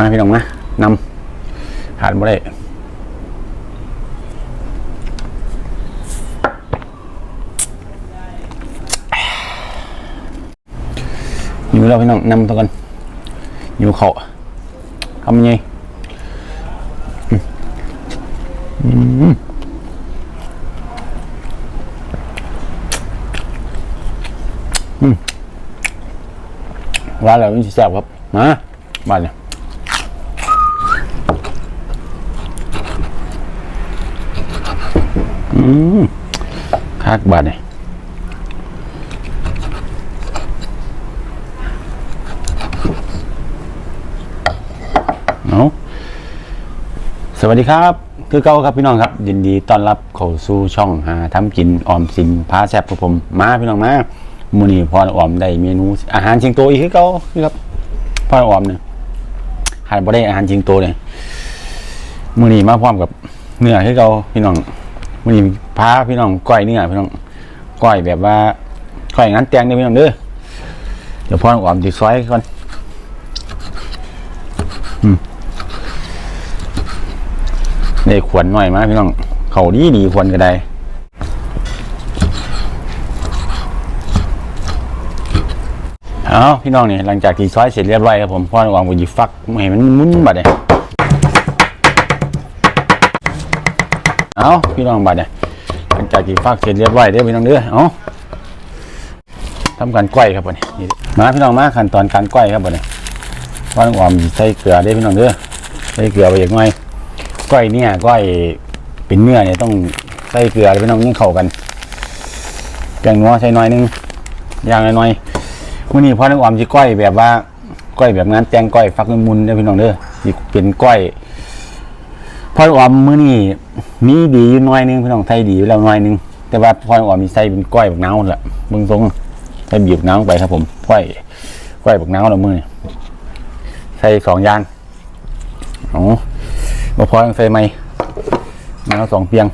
มาพี่น้องมานำผ่านบ่ได้อยู่แล้วพี่น้องนำตัวกัน อยู่เขาทำยังไงว่าแล้วมันสิแซ่บครับมาบ้านเนี่ย อืมคักบาดเนี่ยเอาสวัสดีครับ คือเก้าครับพี่น้องครับ ยินดีต้อนรับเข้าสู่ช่องหาทำกินออมสินพาแซ่บกับผม มาพี่น้องมามูนี่พอออมได้เมนู อาหารชียงโตอีกคือเก้าคือครับพอออมเนี่ยหาบ่ได้อาหารชียงโตเลยมูนี่มาพร้อมกับเนื้อคือเก้าพี่น้อง วันนี้พาพี่น้องก้อยนี่ไงพี่น้องก้อยแบบว่าก้อยงานแต่งนี่พี่น้องเด้อเดี๋ยวพ่อน้อมจะซอยก่อนอืมได้ขวนหน่อยมาพี่น้องเขาดีดีขวนก็ได้เอาพี่น้องนี่หลังจากที่ซอยเสร็จเรียบร้อยครับผมพ่อน้องออมก็หยิบฟักให้มันมุนบัดเลย เอาพี่น้องบัดเนี่ยหลังจากที่ฟากเสร็จเรียบร้อยเด้อพี่น้องเด้อเอาทำการก้อยครับวันนี้นี่มาพี่น้องมาขั้นตอนการก้อยครับวันนี้ว่าน้องออมใส่เกลือเด้พี่น้องเด้อใส่เกลือไปอย่างน้อยก้อยเนี่ยก้อยเป็นเนื้อเนี่ยต้องใส่เกลือพี่น้องยิ่เข้ากันแกงนัวใส่น้อยนึงย่างน้อยวันนี้พ่อน้องออมจะก้อยแบบว่าก้อยแบบงานแจงก้อยฟักมุนเด้อพี่น้องเด้อสิเป็นก้อย อน้ออมมื้อนี้มีดีอยู่หน้อยหนึงพี่น้องไทยดีอยู่แล้วหน้อยหนึงแต่ว่าพ่ออ่อนมีใส่เป็นก้อยบักนาวแหละเบิ่งตรงใส่บีบน้ำไปครับ ผมก้อยก้อยบักนาวแล้วมือใส่สองยางอ๋อมาพอต้องใส่ไหมน้ำสองเปียง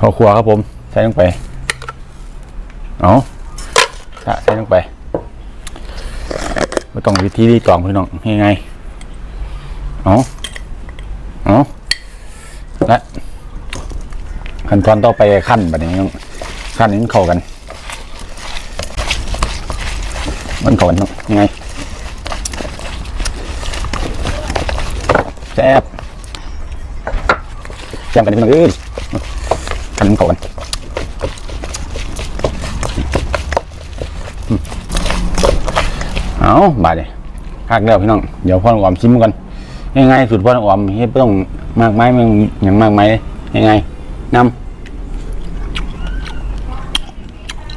ข้าวคั่วครับผม ใส่ลงไปเอาถ้าใส่ลงไปไม่ต้องวิธีที่ตองพี่น้องยังไงเอาเอาและ ขั้นตอนต่อไปขั้นแบบนี้ขั้นนี้มันเข้ากัน มันเข้ากันยังไงแซ่บแซ่บกันนิดนึงเอ้ยขั้นมันเข้ากันเอาบาดเลยพักเดียวพี่น้อง เดี๋ยวพ่อหวามชิมกันยังไงสุดพ่อออมเฮ็ดบ่ต้องมากไม้มึงอย่างมากไม้เลยยังไง นำ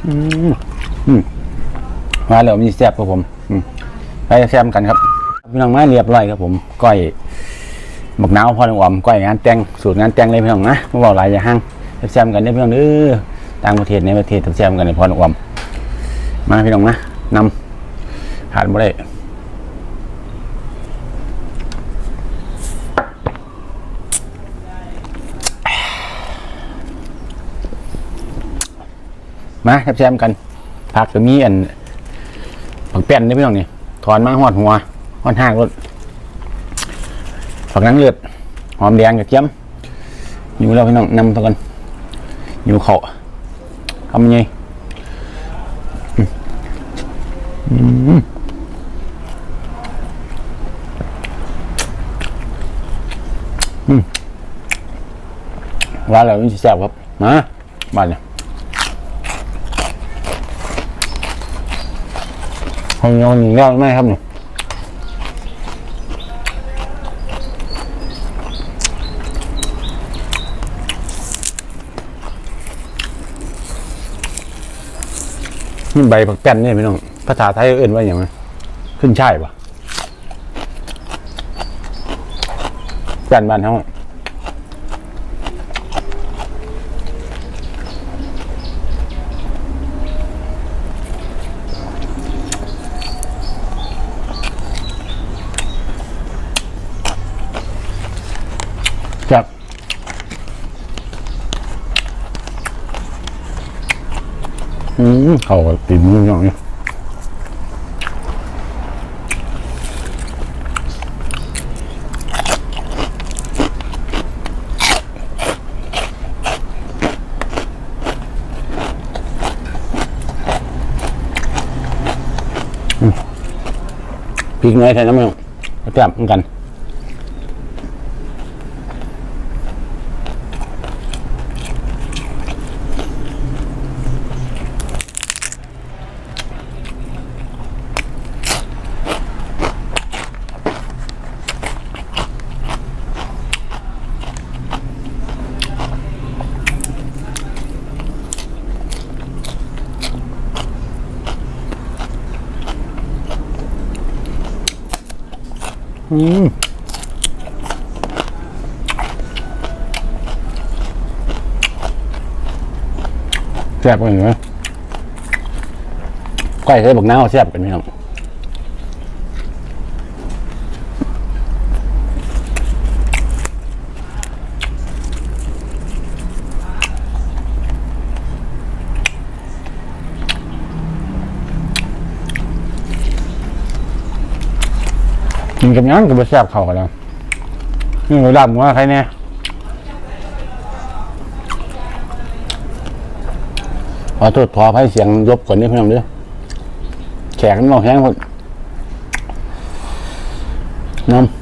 อืมอืมมาแล้วมีแซ่บครับผมไปแซ่บกันครับพี่น้องมาเรียบร้อยครับผมก้อยหมกหนาวพ่อออมก้อยงานแต่งสูตรงานแต่งเลยพี่น้องนะไมาบอกหลายอย่าห้างแซ่บกันได้พี่น้องเออต่างประเทศในประเทศแซ่บกันในพ่อออมมาพี่น้องนะนำผ่านบ่ได้ มาแซมกันผักก็มีอันผักแป้นนี่พี่น้องนี่ถอนมาหอดหัวหอดหากรถผักนังเลือดหอมแดงกระเทียมอยู่แล้วพี่น้องนำตัวกันอยู่เขาทำยังไงว่าแล้วมันสิแซ่บครับมาบ้านเนี่ย không ngon nhìn ngon mai không nè นี่ใบผักแป้นนี่ยพี่น้อง ภาษาไทยเอื่นว่าอย่างไรขึ้นช่ายปะแป้นบ้านเขา เขาติดมืออยังนี้พริกน้ยใส่น้ำมันแซ่บเหมือนกัน อืมแซ่บกันอยู่ไหมไก่ใส่บักน้าวแซ่บกันไหมครับ กินกับยังกับแซ่บเขากันแล้วนี่เราดับว่าใครเนี่ยขอโทษขอให้เสียงยบก่อนนี่พี่น้องด้อแขกน้องแห้งหมดน้ำ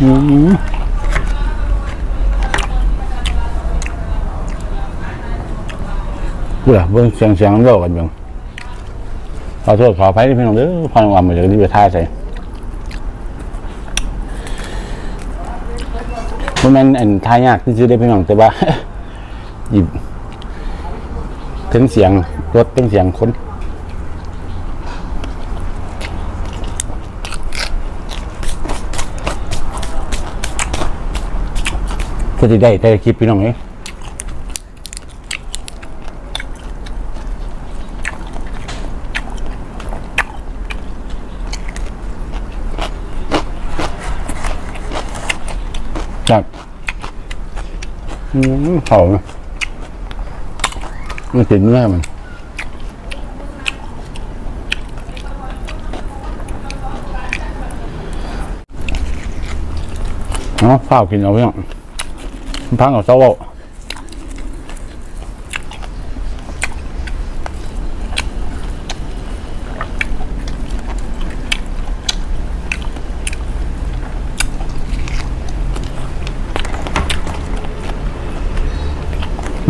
อืม เบื่อเบิ่งเสียงเสียงโลกกันเบิ่งขอโทษขออภัยที่พี่น้องเด้อพันวันมาจากที่ไปท่าใส่เพราะมันอันท่ายยากที่จะได้พี่น้องแต่ว่าหยิบถึงเสียงรถถึงเสียงคนก็จะได้แต่คลิปพี่น้องเอ้ อืมเขามันติดเนื้อมันเนาะข้าวกินเอาเพียงพังเอาเสาเอา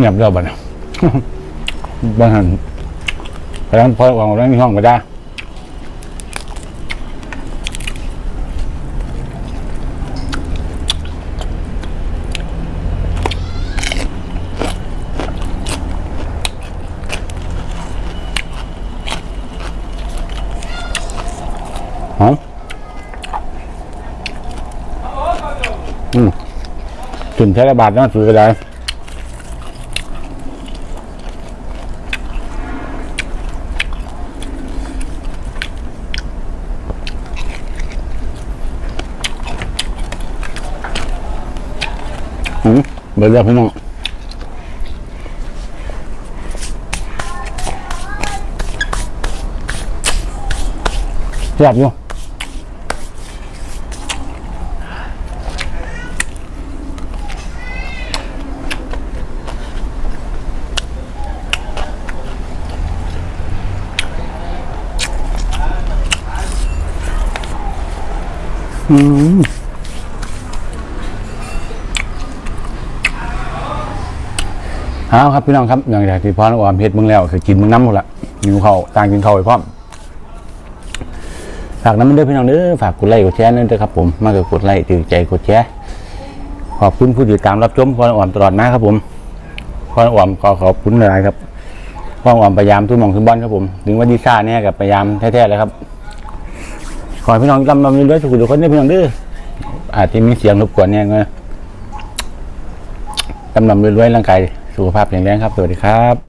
งียบเรียบบ้านยบ้านหันไปแล้วพอวางไว้ในห้องไปได้หอมอืมถึงแค่ละบาทเนาะถือก็ได้ อืม เบิดแล้วพี่น้องแซ่บอยู่อืม เอาครับพี่น้องครับอย่างจากที่พ่อน้องออมเฮ็ดมึงแล้วคือกินมึงน้ำหมดละหิวเขาวต่างกินเขาวไปพร้อมฝากน้ำมันด้อพี่น้องเด้อฝากกดไลค์กดแชร์นั่นเด้อครับผมมากกว่ากดไลค์ถือใจกดแชร์ขอบคุณผู้ติดตามรับชมพ่อน้องออมตลอดนะครับผมพ่อน้องออมขอขอบคุณหลายครับพ่อน้องออมพยายามทุกหมองทุกบอลครับผม ถึงว่าดีซ่าเนี่ยกับพยายามแท้ๆเลยครับขอพี่น้องจำนำด้วยทุกคนทุกคนเด้อพี่น้องเด้ออาจจะมีเสียงรบกวนเนี่ยก็จำนำด้วยร่างกาย สุขภาพแข็งแรงครับ สวัสดีครับ